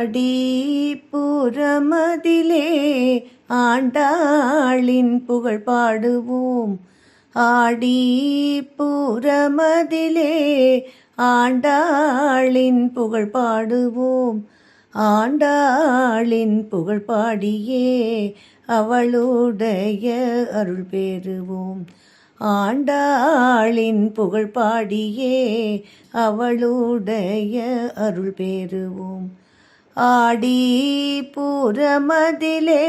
ஆடி புறமதிலே ஆண்டாளின் புகழ் பாடுவோம். ஆடி புறமதிலே ஆண்டாளின் புகழ் பாடுவோம். ஆண்டாளின் புகழ் பாடியே அவளுடைய அருள் பெறுவோம். ஆண்டாளின் புகழ் பாடியே அவளுடைய அருள் பெறுவோம். ஆடி பூரமதிலே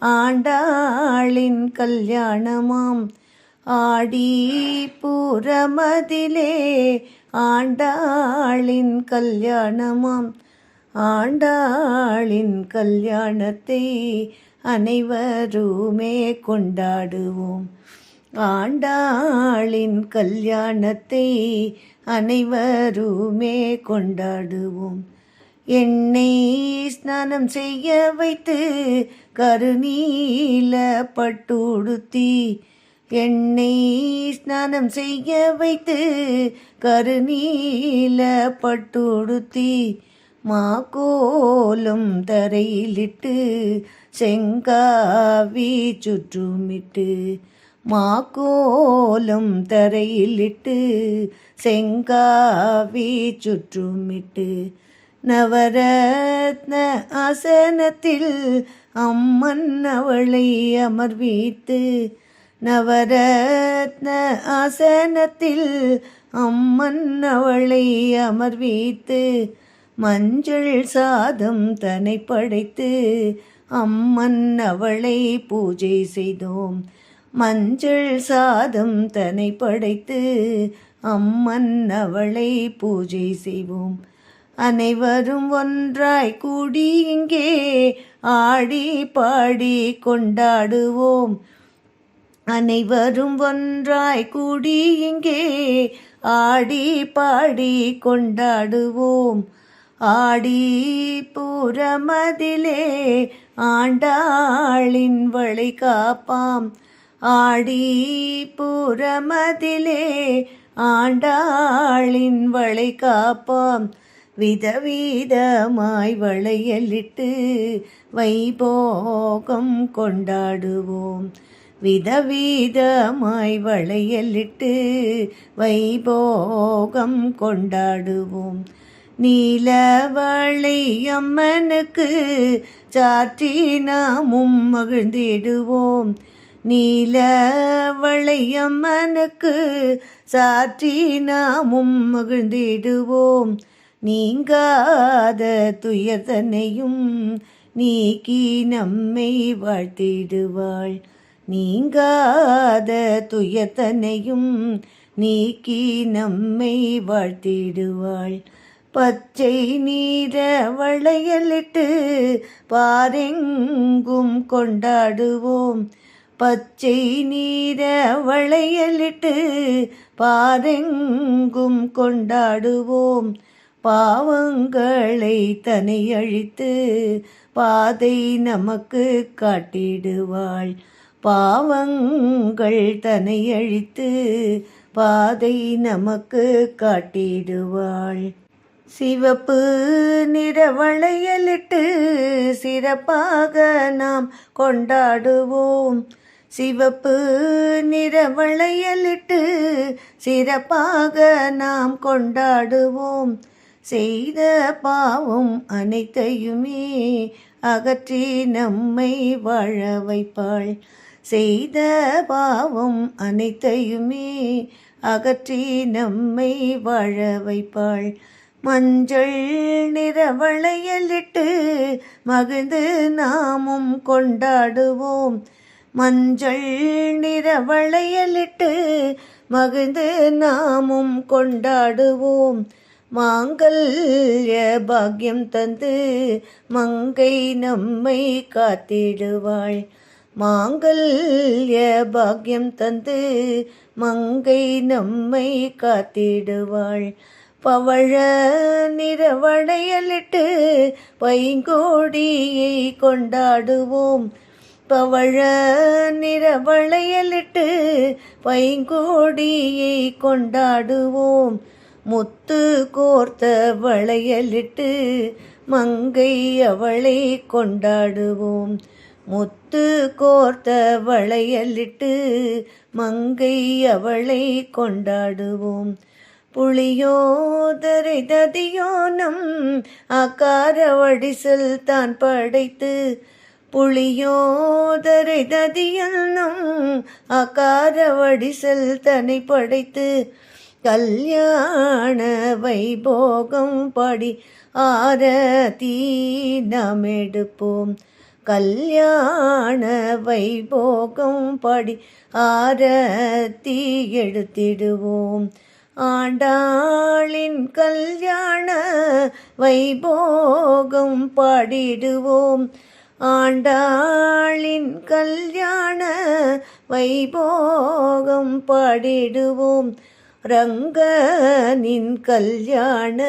ஆண்டாளின் கல்யாணமாம். ஆடி பூரமதிலே ஆண்டாளின் கல்யாணமாம். ஆண்டாளின் கல்யாணத்தை அனைவருமே கொண்டாடுவோம். ஆண்டாளின் கல்யாணத்தை அனைவருமே கொண்டாடுவோம். என்னை ஸ்நானம் செய்ய வைத்து கருநீல பட்டுடுத்தி என்னை ஸ்நானம் செய்ய வைத்து கருநீல பட்டுடுத்தி மாக்கோலும் தரையிலிட்டு செங்காவி சுற்றுமிட்டு. மாக்கோலும் தரையிலிட்டு செங்காவி சுற்றுமிட்டு. நவரத்ன ஆசனத்தில் அம்மன் அவளை அமர்வித்து நவரத்ன ஆசனத்தில் அம்மன் அவளை அமர்வித்து மஞ்சள் சாதம் தன்னை படைத்து அம்மன் அவளை பூஜை செய்தோம். மஞ்சள் சாதம் தன்னை படைத்து அம்மன் அவளை பூஜை செய்வோம். அனைவரும் ஒன்றாய் கூடி இங்கே ஆடி பாடி கொண்டாடுவோம். அனைவரும் ஒன்றாய் கூடி இங்கே ஆடி பாடி கொண்டாடுவோம். ஆடி பூரமதிலே ஆண்டாளின் வழி காப்பாம். ஆடி பூரமதிலே ஆண்டாளின் வழி காப்பாம். விதவிதமாய் வளையலிட்டு வைபோகம் கொண்டாடுவோம். விதவிதமாய் வளையலிட்டு வைபோகம் கொண்டாடுவோம். நீலவளை அம்மனுக்கு சாற்றி நாமும் மகிழ்ந்திடுவோம். நீலவளை அம்மனுக்கு சாற்றி நாமும் மகிழ்ந்திடுவோம். நீங்காத துயர்தனையும் நீக்கி நம்மை வாழ்த்திடுவாள். நீங்காத துயர்தனையும் நீக்கி நம்மை வாழ்த்திடுவாள். பச்சை நீர வளையலிட்டு பாரெங்கும் கொண்டாடுவோம். பச்சை நீர வளையலிட்டு பாரெங்கும் கொண்டாடுவோம். பாவங்களை தனை அழித்து பாதை நமக்கு காட்டிடுவாள். பாவங்கள் தன்னை அழித்து பாதை நமக்கு காட்டிடுவாள். சிவப்பு நிற வளையலிட்டு சிறப்பாக நாம் கொண்டாடுவோம். சிவப்பு நிற வளையலிட்டு சிறப்பாக நாம் கொண்டாடுவோம். செய்த பாவம் அனைத்தையுமே அகற்றி நம்மை வாழ வைப்பாள். செய்த பாவம் அனைத்தையுமே அகற்றி நம்மை வாழ வைப்பாள். மஞ்சள் நிற வளையலிட்டு மகிழ்ந்து நாமும் கொண்டாடுவோம். மஞ்சள் நிற வளையலிட்டு மகிழ்ந்து நாமும் கொண்டாடுவோம். மாங்கல்ய பாக்யம் தந்து மங்கை நம்மை காத்திடுவாள். மாங்கல்ய பாக்யம் தந்து மங்கை நம்மை காத்திடுவாள். பவழ நிறவடையலிட்டு பைங்கோடியை கொண்டாடுவோம். பவழ நிறவளையலிட்டு பைங்கோடியை கொண்டாடுவோம். முத்து கோர்த்த வளையலிட்டு மங்கை அவளை கொண்டாடுவோம். முத்து கோர்த்த வளையலிட்டு மங்கை அவளை கொண்டாடுவோம். புளியோதரை ததியோனம் ஆக்கார வடிசல் தான் படைத்து புளியோதரை ததியன்னும் ஆக்கார வடிசல் தன்னை படைத்து கல்யாண வைபோகம் படி ஆரதி நமெடுப்போம். கல்யாண வைபோகம் படி ஆரத்தி எடுத்திடுவோம். ஆண்டாளின் கல்யாண வைபோகம் பாடிடுவோம். ஆண்டாளின் கல்யாண வைபோகம் பாடிடுவோம். ரங்கனின் கல்யாண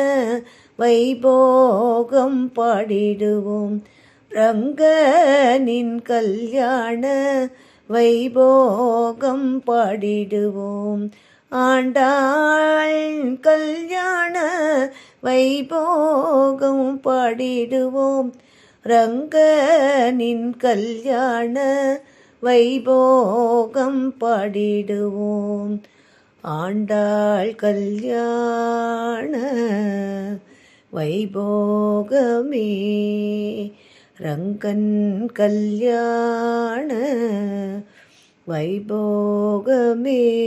வைபோகம் பாடிடுவோம். ரங்கனின் கல்யாண வைபோகம் பாடிடுவோம். ஆண்டாள் கல்யாண வைபோகம் பாடிடுவோம். ரங்கனின் கல்யாண வைபோகம் பாடிடுவோம். ஆண்டாள் கல்யாண வைபோகமே. ரங்கன் கல்யாண வைபோகமே.